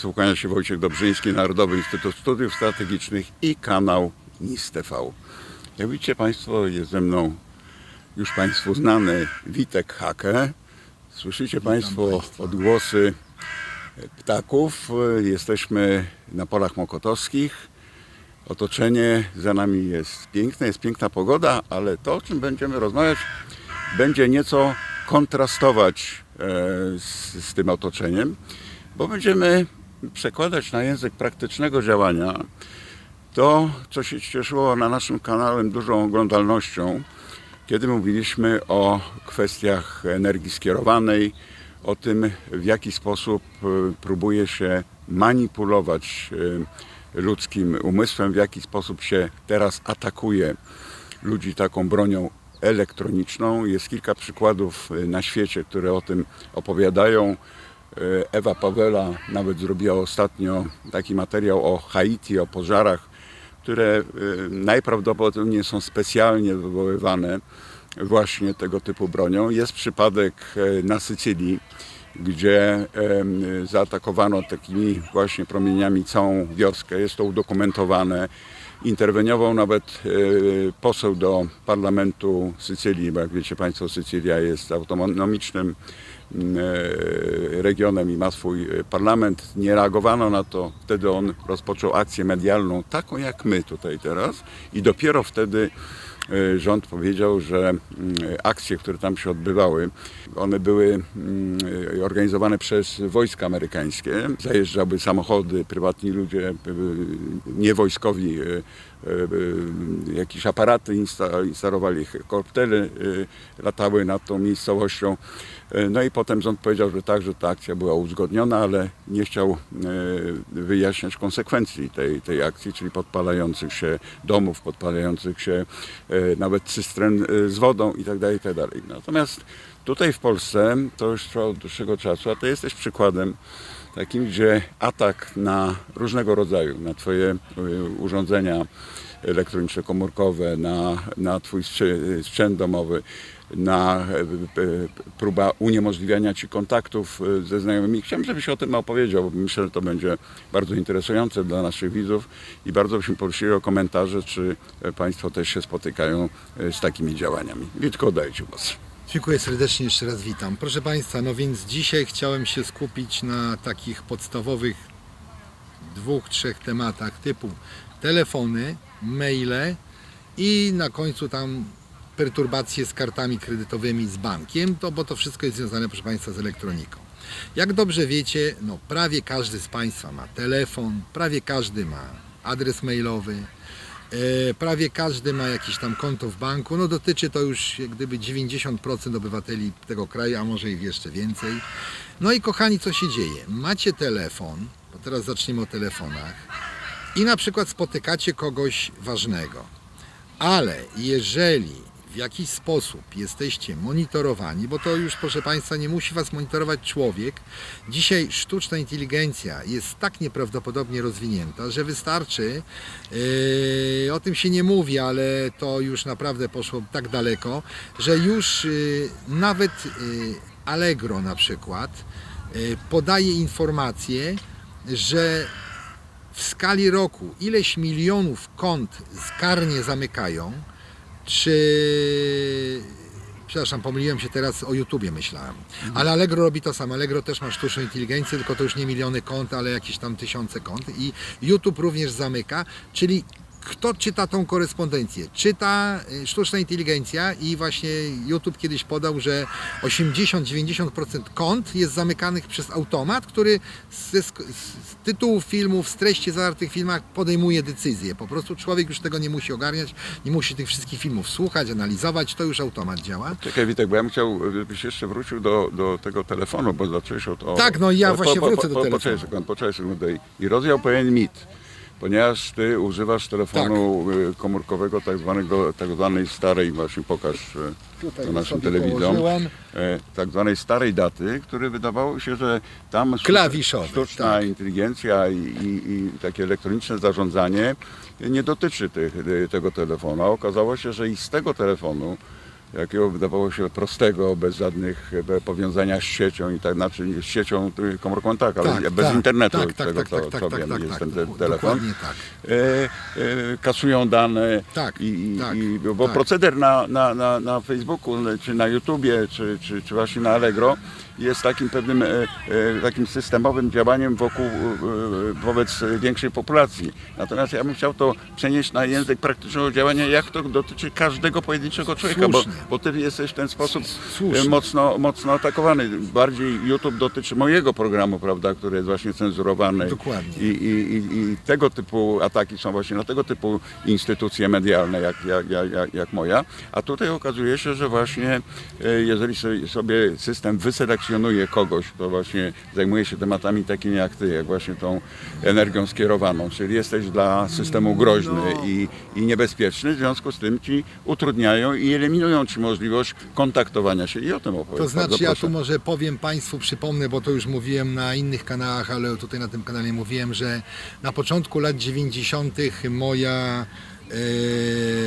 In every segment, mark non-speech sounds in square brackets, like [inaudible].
Państwu, kłania się Wojciech Dobrzyński, Narodowy Instytut Studiów Strategicznych i kanał NIS TV. Jak widzicie Państwo, jest ze mną już Państwu znany Witek Hake. Słyszycie Państwo odgłosy ptaków. Jesteśmy na polach mokotowskich. Otoczenie za nami jest piękne, jest piękna pogoda, ale to, o czym będziemy rozmawiać, będzie nieco kontrastować e, z, z tym otoczeniem, bo będziemy przekładać na język praktycznego działania to, co się cieszyło na naszym kanale dużą oglądalnością, kiedy mówiliśmy o kwestiach energii skierowanej, o tym, w jaki sposób e, próbuje się manipulować e, ludzkim umysłem, w jaki sposób się teraz atakuje ludzi taką bronią elektroniczną. Jest kilka przykładów e, na świecie, które o tym opowiadają. E, Ewa Pawela nawet zrobiła ostatnio taki materiał o Haiti, o pożarach, które e, najprawdopodobniej są specjalnie wywoływane właśnie tego typu bronią. Jest przypadek e, na Sycylii, gdzie zaatakowano takimi właśnie promieniami całą wioskę. Jest to udokumentowane. Interweniował nawet poseł do parlamentu Sycylii, bo jak wiecie Państwo, Sycylia jest autonomicznym regionem i ma swój e, parlament. Nie reagowano na to. Wtedy on rozpoczął akcję medialną, taką jak my tutaj teraz i dopiero wtedy e, rząd powiedział, że mm, akcje, które tam się odbywały, one były mm, organizowane przez wojska amerykańskie. Zajeżdżały samochody, prywatni ludzie, e, niewojskowi, jakieś aparaty insta- instalowali, helikoptery e, latały nad tą miejscowością. No i potem rząd powiedział, że tak, że ta akcja była uzgodniona, ale nie chciał wyjaśniać konsekwencji tej, tej akcji, czyli podpalających się domów, podpalających się nawet cystren e, z wodą itd. itd. Natomiast tutaj w Polsce to już trwa od dłuższego czasu, a ty jesteś przykładem takim, gdzie atak na różnego rodzaju, na twoje e, urządzenia elektroniczne, komórkowe, na, na twój sprzę- sprzęt domowy, na e, e, próba uniemożliwiania ci kontaktów e, ze znajomymi. Chciałem, żebyś o tym opowiedział, bo myślę, że to będzie bardzo interesujące dla naszych widzów i bardzo byśmy prosili o komentarze, czy Państwo też się spotykają z takimi działaniami. Witko, dajcie głos. Dziękuję serdecznie, jeszcze raz witam. Proszę Państwa, no więc dzisiaj chciałem się skupić na takich podstawowych dwóch, trzech tematach typu telefony, maile i na końcu tam perturbacje z kartami kredytowymi z bankiem, to, bo to wszystko jest związane, proszę Państwa, z elektroniką. Jak dobrze wiecie, no prawie każdy z Państwa ma telefon, prawie każdy ma adres mailowy, E, Prawie każdy ma jakieś tam konto w banku. No dotyczy to już jak gdyby 90% obywateli tego kraju, a może ich jeszcze więcej. No i kochani, co się dzieje? Macie telefon, bo teraz zaczniemy o telefonach, i na przykład spotykacie kogoś ważnego. Ale jeżeli w jakiś sposób jesteście monitorowani, bo to już proszę Państwa nie musi Was monitorować człowiek. Dzisiaj sztuczna inteligencja jest tak nieprawdopodobnie rozwinięta, że wystarczy, yy, o tym się nie mówi, ale to już naprawdę poszło tak daleko, że już yy, nawet yy, Allegro na przykład yy, podaje informację, że w skali roku ileś milionów kont karnie zamykają, czy przepraszam, pomyliłem się teraz o YouTubie myślałem. Ale Allegro robi to samo. Allegro też ma sztuczną inteligencję, tylko to już nie miliony kont, ale jakieś tam tysiące kont i YouTube również zamyka, czyli kto czyta tą korespondencję? Czyta y, sztuczna inteligencja i właśnie YouTube kiedyś podał, że 80-90% kont jest zamykanych przez automat, który sk- z tytułów filmów, z treści zawartych w filmach podejmuje decyzje. Po prostu człowiek już tego nie musi ogarniać, nie musi tych wszystkich filmów słuchać, analizować, to już automat działa. Czekaj Witek, bo ja bym chciał, żebyś jeszcze wrócił do, do tego telefonu, bo zacząłeś od... O, Tak, no i ja o- właśnie wrócę do telefonu. Poczekaj sekundę, poczekaj sekundę. I rozwiał pewien mit, ponieważ ty używasz telefonu Tak. y, komórkowego tak, zwanego, tak zwanej starej, właśnie pokaż y, Tutaj to naszym położyłem. e, tak zwanej starej daty, który wydawało się, że tam sztuczna- Klawiszowy, sztuczna tak. inteligencja i, i, i takie elektroniczne zarządzanie nie dotyczy tych, tego telefonu. A okazało się, że i z tego telefonu jakiego wydawało się prostego, bez żadnych e, powiązania z siecią i tak, znaczy z siecią komórką tak, ale Tak, bez tak, internetu, tak, tak, tego tak, co, tak, tak, co tak, wiem, tak, jest tak, ten telefon. tak. E, e, kasują dane. Tak, I, tak, i, bo tak. proceder na, na, na, na Facebooku, czy na YouTubie, czy, czy, czy właśnie na Allegro jest takim pewnym e, e, takim systemowym działaniem wokół, e, wobec większej populacji. Natomiast ja bym chciał to przenieść na język praktycznego działania, jak to dotyczy każdego pojedynczego człowieka, Słusznie. bo ty jesteś w ten sposób Słusznie. e, mocno, mocno atakowany. Bardziej YouTube dotyczy mojego programu, prawda, który jest właśnie cenzurowany. Dokładnie. I, i, i, I tego typu ataki są właśnie na tego typu instytucje medialne, jak, jak, jak, jak, moja. A tutaj okazuje się, że właśnie e, jeżeli sobie- sobie system wyselekcjonuje kogoś, kto właśnie zajmuje się tematami takimi jak ty, jak właśnie tą energią skierowaną, czyli jesteś dla systemu groźny No. i, i niebezpieczny, w związku z tym ci utrudniają i eliminują możliwość kontaktowania się i o tym opowiedz. To znaczy ja tu może powiem Państwu, przypomnę, bo to już mówiłem na innych kanałach, ale tutaj na tym kanale mówiłem, że na początku lat 90. moja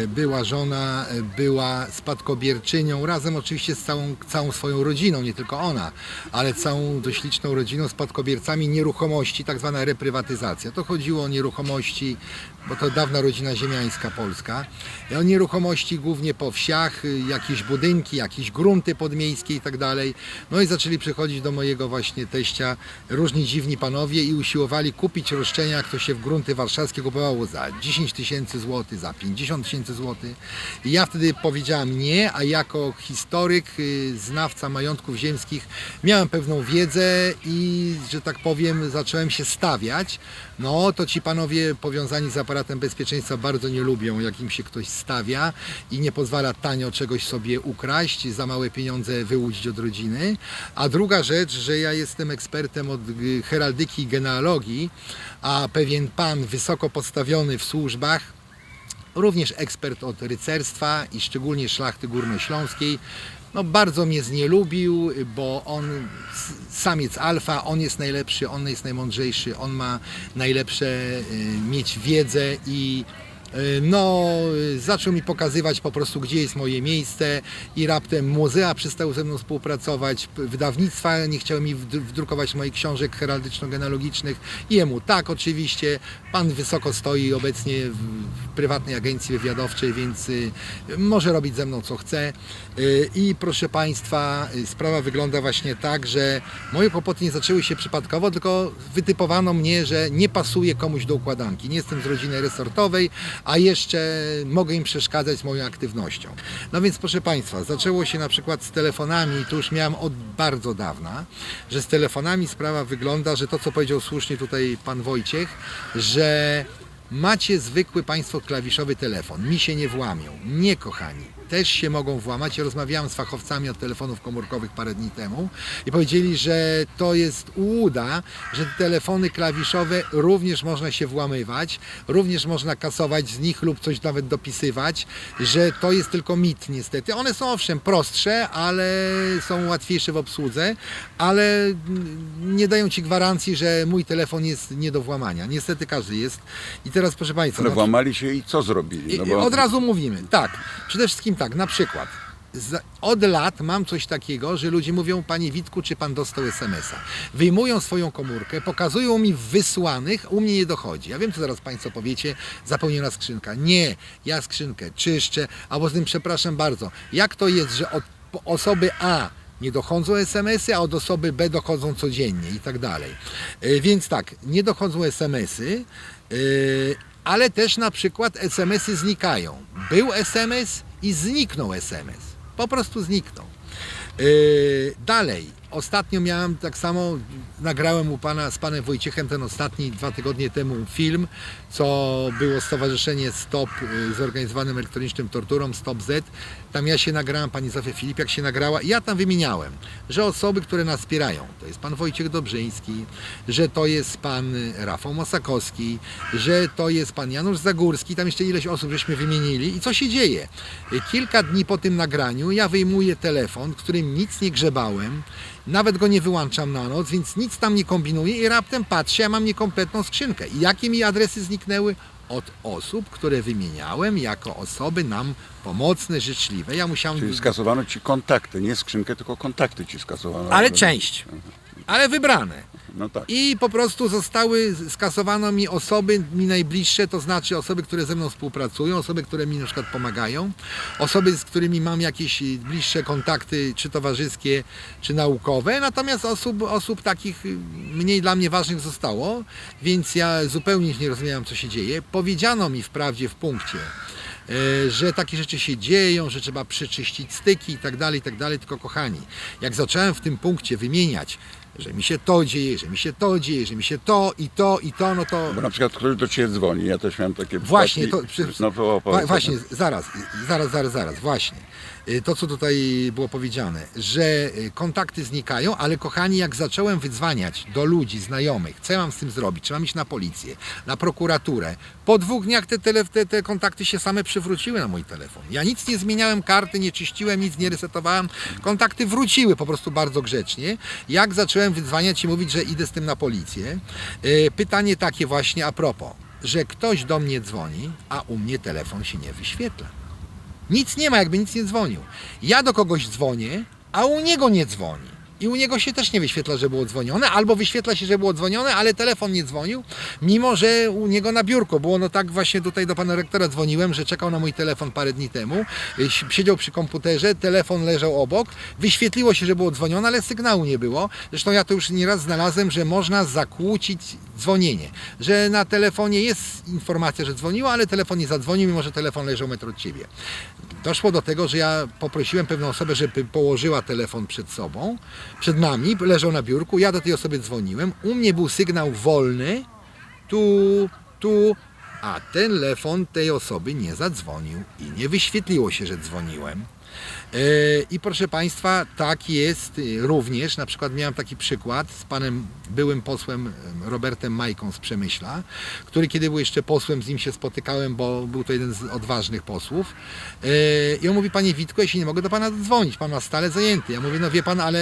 była żona e, była spadkobierczynią, razem oczywiście z całą, całą swoją rodziną, nie tylko ona, ale całą dość liczną rodziną spadkobiercami nieruchomości, tak zwana reprywatyzacja. To chodziło o nieruchomości, bo to dawna rodzina ziemiańska polska, i o nieruchomości głównie po wsiach, jakieś budynki, jakieś grunty podmiejskie i tak dalej. No i zaczęli przychodzić do mojego właśnie teścia różni dziwni panowie i usiłowali kupić roszczenia, jak to się w grunty warszawskie kupowało za 10 tysięcy złotych, za 50 tysięcy złotych. I ja wtedy powiedziałam nie, a jako historyk, y, znawca majątków ziemskich miałem pewną wiedzę i, że tak powiem, zacząłem się stawiać. No to ci panowie powiązani z aparatem bezpieczeństwa bardzo nie lubią, jak im się ktoś stawia i nie pozwala tanio czegoś sobie ukraść, za małe pieniądze wyłudzić od rodziny. A druga rzecz, że ja jestem ekspertem od y, heraldyki i genealogii, a pewien pan wysoko postawiony w służbach również ekspert od rycerstwa i szczególnie szlachty górnośląskiej. No, bardzo mnie znielubił, bo on, samiec alfa, on jest najlepszy, on jest najmądrzejszy, on ma najlepsze y, mieć wiedzę i no, y, zaczął mi pokazywać po prostu, gdzie jest moje miejsce i raptem muzea przestały ze mną współpracować, wydawnictwa nie chciały mi wdru- wdrukować moich książek heraldyczno-genealogicznych. Jemu tak, oczywiście. Pan wysoko stoi obecnie w, w prywatnej agencji wywiadowczej, więc y, może robić ze mną co chce. Y, I proszę Państwa, y, sprawa wygląda właśnie tak, że moje kłopoty nie zaczęły się przypadkowo, tylko wytypowano mnie, że nie pasuje komuś do układanki. Nie jestem z rodziny resortowej, a jeszcze mogę im przeszkadzać moją aktywnością. No więc proszę Państwa, zaczęło się na przykład z telefonami, to już miałem od bardzo dawna, że z telefonami sprawa wygląda, że to co powiedział słusznie tutaj Pan Wojciech, że macie zwykły Państwo klawiszowy telefon, mi się nie włamią. Nie kochani, też się mogą włamać. Ja rozmawiałem z fachowcami od telefonów komórkowych parę dni temu i powiedzieli, że to jest ułuda, że te telefony klawiszowe również można się włamywać, również można kasować z nich lub coś nawet dopisywać, że to jest tylko mit niestety. One są owszem prostsze, ale są łatwiejsze w obsłudze, ale nie dają Ci gwarancji, że mój telefon jest nie do włamania. Niestety każdy jest. I teraz proszę Państwa, Ale no- włamali się i co zrobili? No bo- Od razu mówimy, tak. Przede wszystkim tak, na przykład. Od lat mam coś takiego, że ludzie mówią, panie Witku, czy pan dostał SMS-a. Wyjmują swoją komórkę, pokazują mi wysłanych, u mnie nie dochodzi. Ja wiem, co zaraz państwo powiecie, zapomniana skrzynka. Nie, ja skrzynkę czyszczę, a poza tym, przepraszam bardzo, jak to jest, że od osoby A nie dochodzą SMS-y, a od osoby B dochodzą codziennie i tak dalej. E, Więc tak, nie dochodzą SMS-y, e, ale też na przykład SMS-y znikają. Był SMS i zniknął SMS. Po prostu zniknął. Yy, dalej, ostatnio miałem tak samo, nagrałem u pana z panem Wojciechem ten ostatni dwa tygodnie temu film, co było Stowarzyszenie Stop yy, zorganizowanym elektronicznym torturom Stop Z. Tam ja się nagrałem, pani Zofia Filipiak się nagrała ja tam wymieniałem, że osoby, które nas wspierają, to jest pan Wojciech Dobrzyński, że to jest pan Rafał Mosakowski, że to jest pan Janusz Zagórski, tam jeszcze ileś osób żeśmy wymienili i co się dzieje? Kilka dni po tym nagraniu ja wyjmuję telefon, którym nic nie grzebałem, nawet go nie wyłączam na noc, więc nic tam nie kombinuję i raptem patrzę, ja mam niekompletną skrzynkę. I jakie mi adresy zniknęły? od osób, które wymieniałem jako osoby nam pomocne, życzliwe. Ja musiałem... Czyli skasowano ci kontakty, nie skrzynkę, tylko kontakty ci skasowano. Ale część. Ale wybrane. No tak. I po prostu zostały, skasowano mi osoby mi najbliższe, to znaczy osoby, które ze mną współpracują, osoby, które mi na przykład pomagają, osoby, z którymi mam jakieś bliższe kontakty, czy towarzyskie, czy naukowe, natomiast osób, osób takich mniej dla mnie ważnych zostało, więc ja zupełnie nie rozumiałem, co się dzieje. Powiedziano mi wprawdzie w punkcie, e, że takie rzeczy się dzieją, że trzeba przeczyścić styki i tak dalej, i tak dalej, tylko kochani, jak zacząłem w tym punkcie wymieniać, że mi się to dzieje, że mi się to dzieje, że mi się to i to i to, no to Bo na przykład ktoś do Ciebie dzwoni, ja też miałem takie Właśnie, przypadki. to, przy, No właśnie, zaraz, zaraz, zaraz, zaraz, właśnie. Y, To, co tutaj było powiedziane, że y, kontakty znikają, ale kochani, jak zacząłem wydzwaniać do ludzi, znajomych, co ja mam z tym zrobić? Czy mam iść na policję, na prokuraturę? Po dwóch dniach te, tele, te, te kontakty się same przywróciły na mój telefon. Ja nic nie zmieniałem karty, nie czyściłem, nic nie resetowałem. Kontakty wróciły po prostu bardzo grzecznie. Jak zacząłem wydzwaniać i mówić, że idę z tym na policję, y, pytanie takie właśnie a propos że ktoś do mnie dzwoni, a u mnie telefon się nie wyświetla. Nic nie ma, jakby nic nie dzwonił. Ja do kogoś dzwonię, a u niego nie dzwoni. I u niego się też nie wyświetla, że było dzwonione, albo wyświetla się, że było dzwonione, ale telefon nie dzwonił, mimo że u niego na biurko było. No tak właśnie tutaj do pana rektora dzwoniłem, że czekał na mój telefon parę dni temu. Y, Siedział przy komputerze, telefon leżał obok, wyświetliło się, że było dzwonione, ale sygnału nie było. Zresztą ja to już nieraz znalazłem, że można zakłócić dzwonienie. Że na telefonie jest informacja, że dzwoniło, ale telefon nie zadzwonił, mimo że telefon leżał metr od ciebie. Doszło do tego, że ja poprosiłem pewną osobę, żeby położyła telefon przed sobą, przed nami, leżał na biurku, ja do tej osoby dzwoniłem, u mnie był sygnał wolny, tu, tu, a telefon tej osoby nie zadzwonił i nie wyświetliło się, że dzwoniłem. I proszę Państwa, tak jest również. Na przykład miałem taki przykład z panem byłym posłem em, Robertem Majką z Przemyśla, który kiedy był jeszcze posłem, z nim się spotykałem, bo był to jeden z odważnych posłów. E, I on mówi, panie Witku, ja się nie mogę do pana dzwonić, pan ma stale zajęty. Ja mówię, no wie pan, ale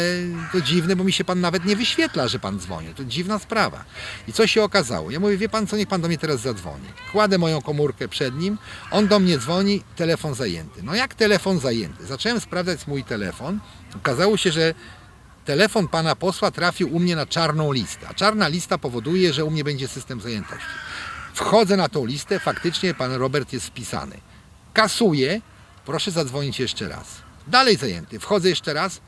to dziwne, bo mi się pan nawet nie wyświetla, że pan dzwoni. To dziwna sprawa. I co się okazało? Ja mówię, wie pan co, niech pan do mnie teraz zadzwoni. Kładę moją komórkę przed nim, on do mnie dzwoni, telefon zajęty. No jak telefon zajęty? Zacząłem sprawdzać mój telefon. Okazało się, że telefon pana posła trafił u mnie na czarną listę. A czarna lista powoduje, że u mnie będzie system zajętości. Wchodzę na tą listę, faktycznie pan Robert jest wpisany. Kasuję, proszę zadzwonić jeszcze raz. Dalej zajęty, wchodzę jeszcze raz,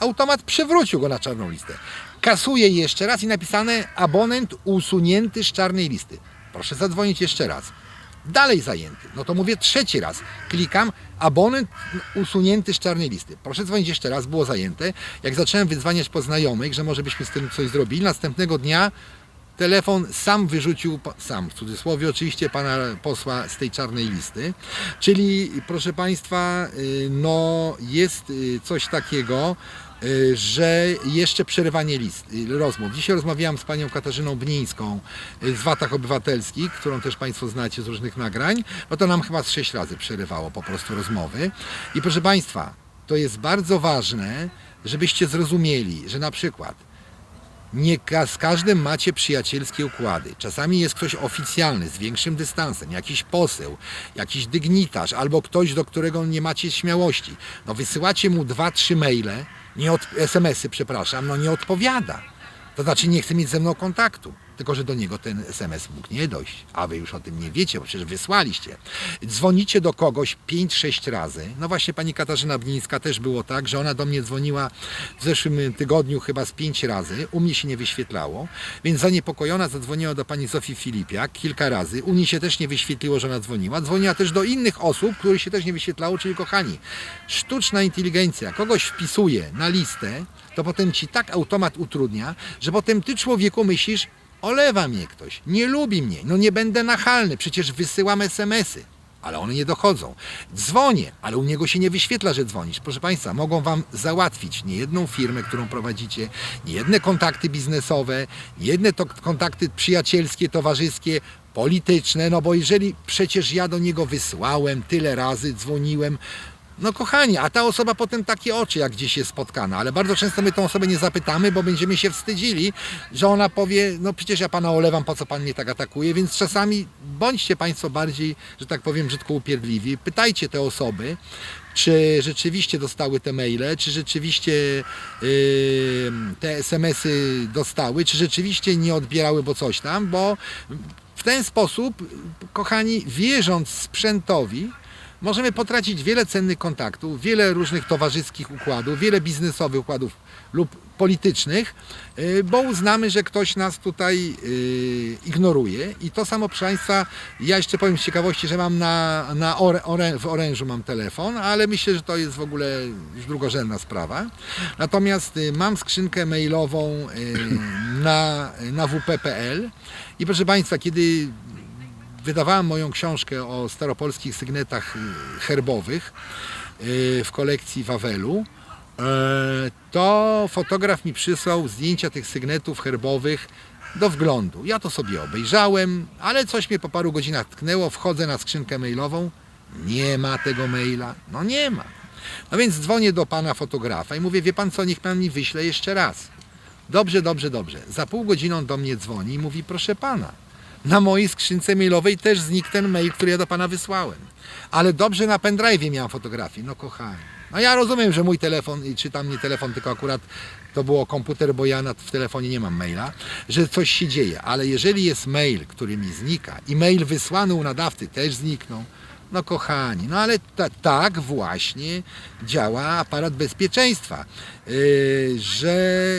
automat przywrócił go na czarną listę. Kasuję jeszcze raz i napisane abonent usunięty z czarnej listy. Proszę zadzwonić jeszcze raz. Dalej zajęty. No to mówię trzeci raz. Klikam abonent usunięty z czarnej listy. Proszę dzwonić jeszcze raz, było zajęte. Jak zacząłem wydzwaniać po znajomych, że może byśmy z tym coś zrobili, następnego dnia telefon sam wyrzucił, sam w cudzysłowie oczywiście, pana posła z tej czarnej listy. Czyli proszę Państwa, y, no jest y, coś takiego, że jeszcze przerywanie list, y, rozmów. Dzisiaj rozmawiałam z panią Katarzyną Bnińską y, z Watach Obywatelskich, którą też Państwo znacie z różnych nagrań. No to nam chyba z sześć razy przerywało po prostu rozmowy. I proszę Państwa, to jest bardzo ważne, żebyście zrozumieli, że na przykład nie z każdym macie przyjacielskie układy. Czasami jest ktoś oficjalny, z większym dystansem, jakiś poseł, jakiś dygnitarz, albo ktoś, do którego nie macie śmiałości. No wysyłacie mu dwa, trzy maile, nie od, SMS-y, przepraszam, no nie odpowiada. To znaczy nie chce mieć ze mną kontaktu. Tylko, że do niego ten SMS mógł nie dojść, a wy już o tym nie wiecie, bo przecież wysłaliście. Dzwonicie do kogoś 5-6 razy. No właśnie pani Katarzyna Bnińska też było tak, że ona do mnie dzwoniła w zeszłym tygodniu chyba z 5 razy. U mnie się nie wyświetlało, więc zaniepokojona zadzwoniła do pani Zofii Filipiak kilka razy. U niej się też nie wyświetliło, że ona dzwoniła. Dzwoniła też do innych osób, których się też nie wyświetlało, czyli kochani, sztuczna inteligencja kogoś wpisuje na listę, to potem ci tak automat utrudnia, że potem ty człowieku myślisz, olewa mnie ktoś, nie lubi mnie, no nie będę nachalny, przecież wysyłam SMS-y. Ale one nie dochodzą. Dzwonię, ale u niego się nie wyświetla, że dzwonisz. Proszę Państwa, mogą Wam załatwić niejedną firmę, którą prowadzicie, niejedne kontakty biznesowe, niejedne to kontakty przyjacielskie, towarzyskie, polityczne, no bo jeżeli przecież ja do niego wysłałem tyle razy, dzwoniłem, No kochani, a ta osoba potem takie oczy, jak gdzieś jest spotkana, ale bardzo często my tą osobę nie zapytamy, bo będziemy się wstydzili, że ona powie, no przecież ja pana olewam, po co pan mnie tak atakuje, więc czasami bądźcie państwo bardziej, że tak powiem, brzydko upierdliwi, pytajcie te osoby, czy rzeczywiście dostały te maile, czy rzeczywiście yy, te SMS-y dostały, czy rzeczywiście nie odbierały, bo coś tam, bo w ten sposób, kochani, wierząc sprzętowi, możemy potracić wiele cennych kontaktów, wiele różnych towarzyskich układów, wiele biznesowych układów lub politycznych, yy, bo uznamy, że ktoś nas tutaj yy, ignoruje. I to samo, proszę Państwa, ja jeszcze powiem z ciekawości, że mam na, na ore, w orężu mam telefon, ale myślę, że to jest w ogóle już drugorzędna sprawa. Natomiast yy, mam skrzynkę mailową na, na wp.pl i proszę Państwa, kiedy wydawałem moją książkę o staropolskich sygnetach y, herbowych y, w kolekcji Wawelu, e, to fotograf mi przysłał zdjęcia tych sygnetów herbowych do wglądu. Ja to sobie obejrzałem, ale coś mnie po paru godzinach tknęło, wchodzę na skrzynkę mailową, nie ma tego maila, no nie ma. No więc dzwonię do pana fotografa i mówię, wie pan co, niech pan mi wyśle jeszcze raz. Dobrze, dobrze, dobrze. Za pół godziny on do mnie dzwoni i mówi, proszę pana, na mojej skrzynce mailowej też znikł ten mail, który ja do pana wysłałem. Ale dobrze na pendrive miałem fotografię. No kochani. No ja rozumiem, że mój telefon, czy tam nie telefon, tylko akurat to było komputer, bo ja w telefonie nie mam maila, że coś się dzieje. Ale jeżeli jest mail, który mi znika i mail wysłany u nadawcy też zniknął, no kochani, no ale ta, tak właśnie działa aparat bezpieczeństwa, Yy, że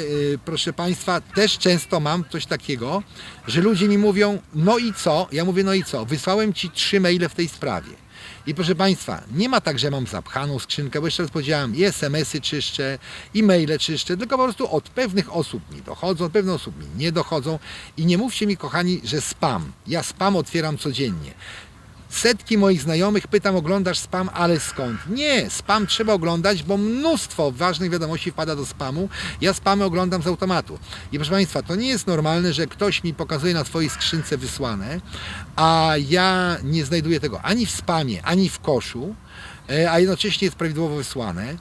yy, proszę Państwa, też często mam coś takiego, że ludzie mi mówią, no i co? Ja mówię, no i co? Wysłałem Ci trzy maile w tej sprawie. I proszę Państwa, nie ma tak, że mam zapchaną skrzynkę, bo jeszcze raz powiedziałem, i SMS-y czyszczę, i maile czyszczę, tylko po prostu od pewnych osób mi dochodzą, od pewnych osób mi nie dochodzą. I nie mówcie mi, kochani, że spam. Ja spam otwieram codziennie. Setki moich znajomych pytam, oglądasz spam, ale skąd? Nie, spam trzeba oglądać, bo mnóstwo ważnych wiadomości wpada do spamu. Ja spamy oglądam z automatu. I proszę Państwa, to nie jest normalne, że ktoś mi pokazuje na swojej skrzynce wysłane, a ja nie znajduję tego ani w spamie, ani w koszu, e, a jednocześnie jest prawidłowo wysłane.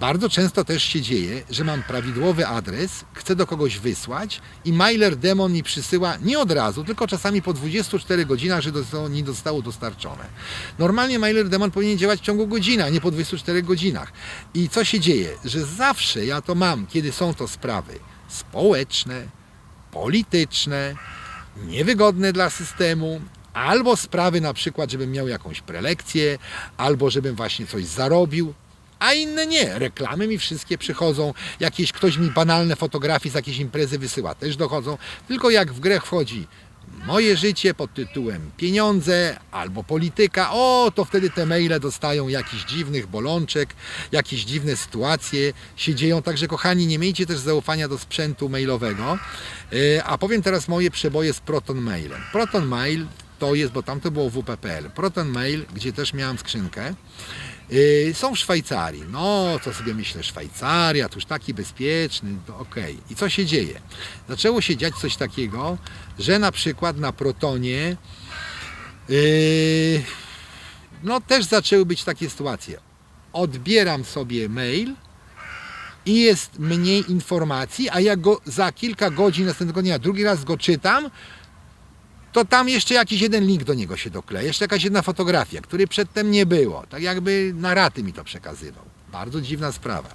Bardzo często też się dzieje, że mam prawidłowy adres, chcę do kogoś wysłać i mailer demon mi przysyła nie od razu, tylko czasami po 24 godzinach, że zostało, nie zostało dostarczone. Normalnie mailer demon powinien działać w ciągu godziny, a nie po 24 godzinach. I co się dzieje? Że zawsze ja to mam, kiedy są to sprawy społeczne, polityczne, niewygodne dla systemu, albo sprawy na przykład, żebym miał jakąś prelekcję, albo żebym właśnie coś zarobił, a inne nie. Reklamy mi wszystkie przychodzą, jakieś ktoś mi banalne fotografie z jakiejś imprezy wysyła, też dochodzą. Tylko jak w grę wchodzi moje życie pod tytułem pieniądze albo polityka, o to wtedy te maile dostają jakichś dziwnych bolączek, jakieś dziwne sytuacje się dzieją. Także kochani, nie miejcie też zaufania do sprzętu mailowego. Yy, A powiem teraz moje przeboje z Proton Mailem. Proton Mail to jest, bo tam to było WP.pl. Proton Mail, gdzie też miałem skrzynkę. Yy, są w Szwajcarii. No, co sobie myślę, Szwajcaria, to już taki bezpieczny, to okej. I co się dzieje? Zaczęło się dziać coś takiego, że na przykład na Protonie yy, no też zaczęły być takie sytuacje. Odbieram sobie mail i jest mniej informacji, a jak go za kilka godzin następnego dnia drugi raz go czytam, to tam jeszcze jakiś jeden link do niego się dokleja, jeszcze jakaś jedna fotografia, której przedtem nie było. Tak jakby na raty mi to przekazywał. Bardzo dziwna sprawa.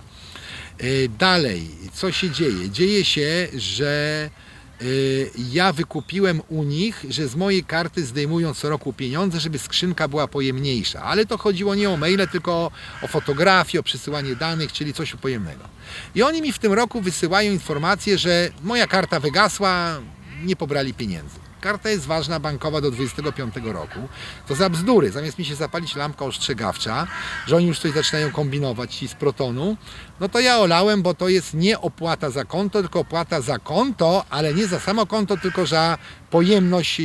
Yy, Dalej, co się dzieje? Dzieje się, że yy, ja wykupiłem u nich, że z mojej karty zdejmują co roku pieniądze, żeby skrzynka była pojemniejsza. Ale to chodziło nie o maile, tylko o fotografię, o przesyłanie danych, czyli coś pojemnego. I oni mi w tym roku wysyłają informację, że moja karta wygasła, nie pobrali pieniędzy. Karta jest ważna bankowa do 25 roku. To za bzdury. Zamiast mi się zapalić lampka ostrzegawcza, że oni już coś zaczynają kombinować z protonu, no to ja olałem, bo to jest nie opłata za konto, tylko opłata za konto, ale nie za samo konto, tylko za pojemność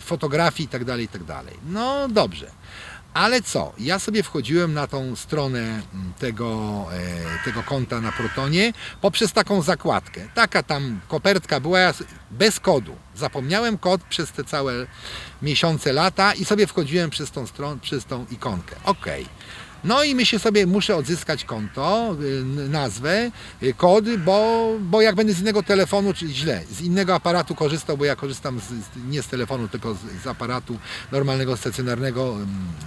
fotografii i tak dalej, i tak. No dobrze. Ale co? Ja sobie wchodziłem na tą stronę mm, tego, e, tego konta na Protonie poprzez taką zakładkę. Taka tam kopertka była bez kodu. Zapomniałem kod przez te całe miesiące, lata i sobie wchodziłem przez tą stronę, przez tą ikonkę. Ok. No i myślę sobie, muszę odzyskać konto, y, nazwę, y, kod, bo, bo jak będę z innego telefonu, czy źle, z innego aparatu korzystał, bo ja korzystam z, nie z telefonu, tylko z, z aparatu normalnego, stacjonarnego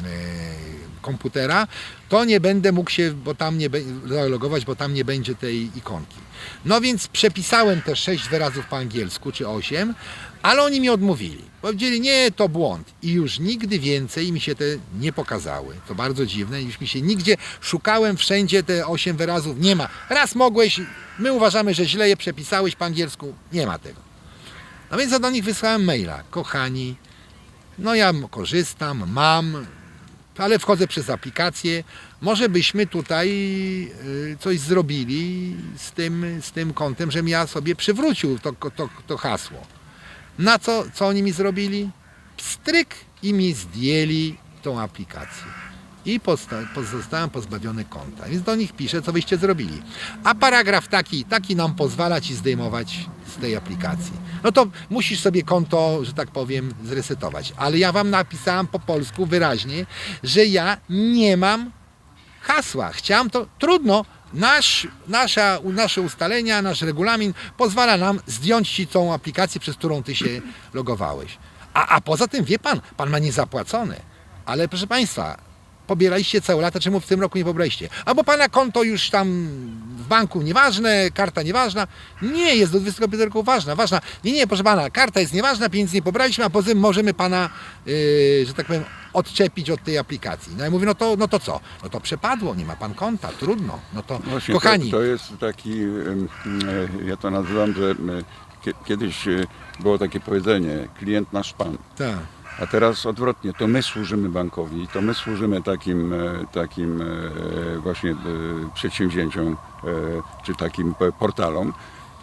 e, komputera, to nie będę mógł się, bo tam nie zalogować, bo tam nie będzie tej ikonki. No więc przepisałem te 6 wyrazów po angielsku, czy 8, ale oni mi odmówili. Powiedzieli, nie, to błąd. I już nigdy więcej mi się te nie pokazały. To bardzo dziwne. Już mi się nigdzie, szukałem wszędzie te 8 wyrazów, nie ma. Raz mogłeś, my uważamy, że źle je przepisałeś po angielsku, nie ma tego. No więc ja do nich wysłałem maila. Kochani, no ja korzystam, mam, ale wchodzę przez aplikację. Może byśmy tutaj y, coś zrobili z tym, z tym kontem, żebym ja sobie przywrócił to, to, to hasło. Na co, co oni mi zrobili? Pstryk i mi zdjęli tą aplikację. I pozostałem pozbawiony konta. Więc do nich piszę, co wyście zrobili. A paragraf taki, taki nam pozwala ci zdejmować tej aplikacji. No to musisz sobie konto, że tak powiem, zresetować. Ale ja wam napisałem po polsku wyraźnie, że ja nie mam hasła. Chciałem to, trudno. Nasz, nasza, nasze ustalenia, nasz regulamin pozwala nam zdjąć ci tą aplikację, przez którą ty się logowałeś. A, a poza tym, wie pan, pan ma niezapłacone. Ale proszę państwa, pobieraliście całe lata, czemu w tym roku nie pobraliście? Albo pana konto już tam w banku nieważne, karta nieważna. Nie, jest do 25 roku ważna, ważna. Nie, nie, proszę pana, karta jest nieważna, pieniędzy nie pobraliśmy, a poza tym możemy pana, yy, że tak powiem, odczepić od tej aplikacji. No ja mówię, no to, no to co? No to przepadło, nie ma pan konta, trudno. No to, Właśnie kochani, To, to jest taki, ja to nazywam, że kiedyś e, było takie powiedzenie, klient nasz pan. tak. A teraz odwrotnie, to my służymy bankowi, to my służymy takim, e, takim e, właśnie e, przedsięwzięciom czy takim portalom.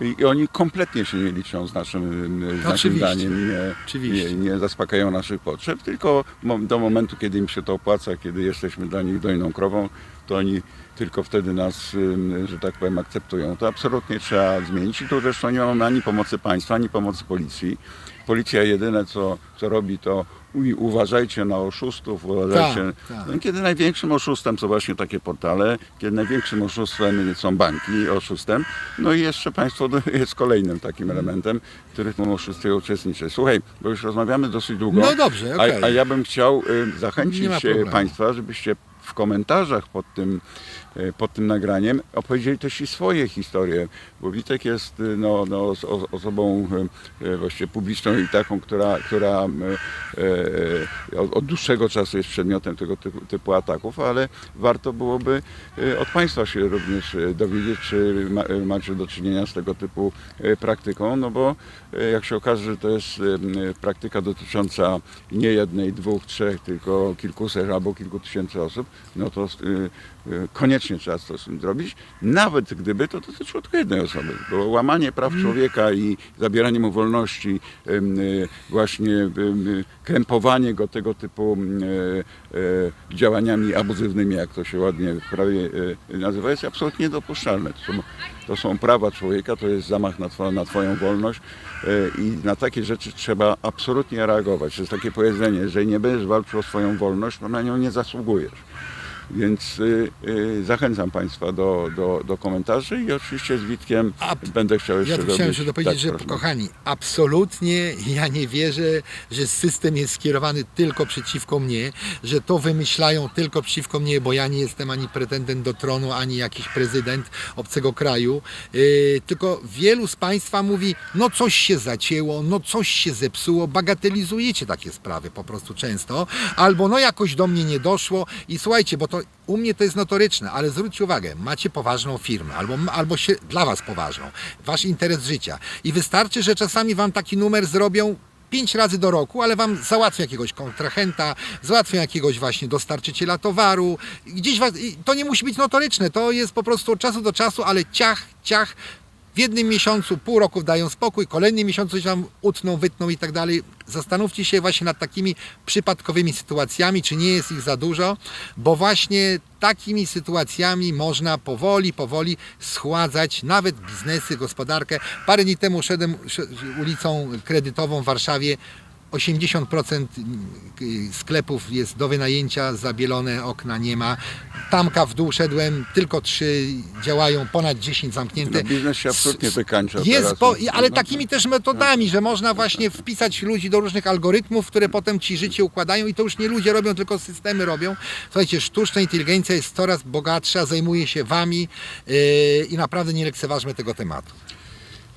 I oni kompletnie się nie liczą z naszym, z naszym Oczywiście. daniem, nie, nie, nie zaspokajają naszych potrzeb, tylko do momentu, kiedy im się to opłaca, kiedy jesteśmy dla nich dojną krową, to oni tylko wtedy nas, że tak powiem, akceptują. To absolutnie trzeba zmienić i tu zresztą nie mamy ani pomocy państwa, ani pomocy policji. Policja jedyne co, co robi to "Uj, uważajcie na oszustów, uważajcie. Tak, tak. No, kiedy największym oszustem są właśnie takie portale, kiedy największym oszustwem są banki, oszustem, no i jeszcze państwo do- [laughs] jest kolejnym takim elementem, który w tym oszustwie uczestniczy. Słuchaj, bo już rozmawiamy dosyć długo. No dobrze, okej. a, a ja bym chciał y, zachęcić problemu. Państwa, żebyście w komentarzach pod tym, pod tym nagraniem opowiedzieli też i swoje historie, bo Witek jest y, no, no, osobą e, e, właściwie publiczną i taką, która, która e, e, od, dłuższego czasu jest przedmiotem tego typu, ataków, ale warto byłoby e, od Państwa się również e, dowiedzieć, czy ma, e, macie do czynienia z tego typu e, praktyką, no bo e, jak się okaże, że to jest e, praktyka dotycząca nie jednej, dwóch, trzech, tylko kilkuset albo kilku tysięcy osób, no to e, e, koniecznie trzeba z tym zrobić, nawet gdyby to dotyczyło tylko jednej osoby, bo łamanie praw człowieka i zabieranie mu wolności, e, właśnie em, krępowanie go tego typu e, e, działaniami abuzywnymi, jak to się ładnie prawie e, nazywa, jest absolutnie niedopuszczalne. To są, to są prawa człowieka, to jest zamach na, two, na Twoją wolność e, i na takie rzeczy trzeba absolutnie reagować. To jest takie powiedzenie, jeżeli nie będziesz walczył o swoją wolność, to na nią nie zasługujesz. Więc y, y, zachęcam Państwa do, do, do komentarzy i oczywiście z Witkiem A- będę chciał jeszcze Ja tu chciałem jeszcze dopowiedzieć, tak, że kochani, absolutnie ja nie wierzę, że system jest skierowany tylko przeciwko mnie, że to wymyślają tylko przeciwko mnie, bo ja nie jestem ani pretendent do tronu, ani jakiś prezydent obcego kraju. Yy, tylko wielu z Państwa mówi, no coś się zacięło, no coś się zepsuło, bagatelizujecie takie sprawy po prostu często, albo no jakoś do mnie nie doszło i słuchajcie, bo to u mnie to jest notoryczne, ale zwróćcie uwagę, macie poważną firmę, albo, albo się dla Was poważną, Wasz interes życia. I wystarczy, że czasami Wam taki numer zrobią pięć razy do roku, ale Wam załatwią jakiegoś kontrahenta, załatwią jakiegoś właśnie dostarczyciela towaru, gdzieś was, to nie musi być notoryczne, to jest po prostu od czasu do czasu, ale ciach, ciach, w jednym miesiącu, pół roku dają spokój, kolejnym miesiącu się tam utną, wytną i tak dalej. Zastanówcie się właśnie nad takimi przypadkowymi sytuacjami, czy nie jest ich za dużo, bo właśnie takimi sytuacjami można powoli, powoli schładzać nawet biznesy, gospodarkę. Parę dni temu szedłem sz- ulicą kredytową w Warszawie. 80% y, sklepów jest do wynajęcia, zabielone, okna nie ma. Tamka w dół szedłem, tylko trzy działają, ponad 10 zamknięte. No, biznes się absolutnie wykańcza Jest, po, ale No, takimi też metodami, że można właśnie wpisać ludzi do różnych algorytmów, które potem ci życie układają i to już nie ludzie robią, tylko systemy robią. Słuchajcie, sztuczna inteligencja jest coraz bogatsza, zajmuje się wami yy, i naprawdę nie lekceważmy tego tematu.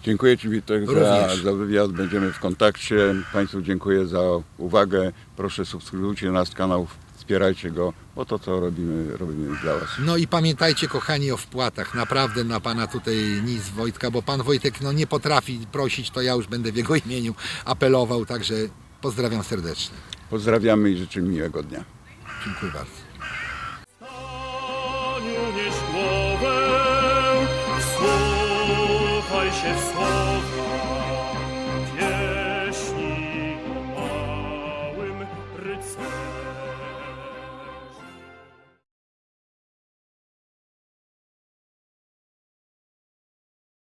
Dziękuję Ci Witek za, za wywiad. Będziemy w kontakcie. Państwu dziękuję za uwagę. Proszę subskrybujcie nasz kanał, wspierajcie go, bo to co robimy, robimy dla Was. No i pamiętajcie kochani o wpłatach. Naprawdę na pana tutaj nic Wojtka, bo pan Wojtek no, nie potrafi prosić, to ja już będę w jego [laughs] imieniu apelował, także pozdrawiam serdecznie. Pozdrawiamy i życzymy miłego dnia. Dziękuję bardzo. Się w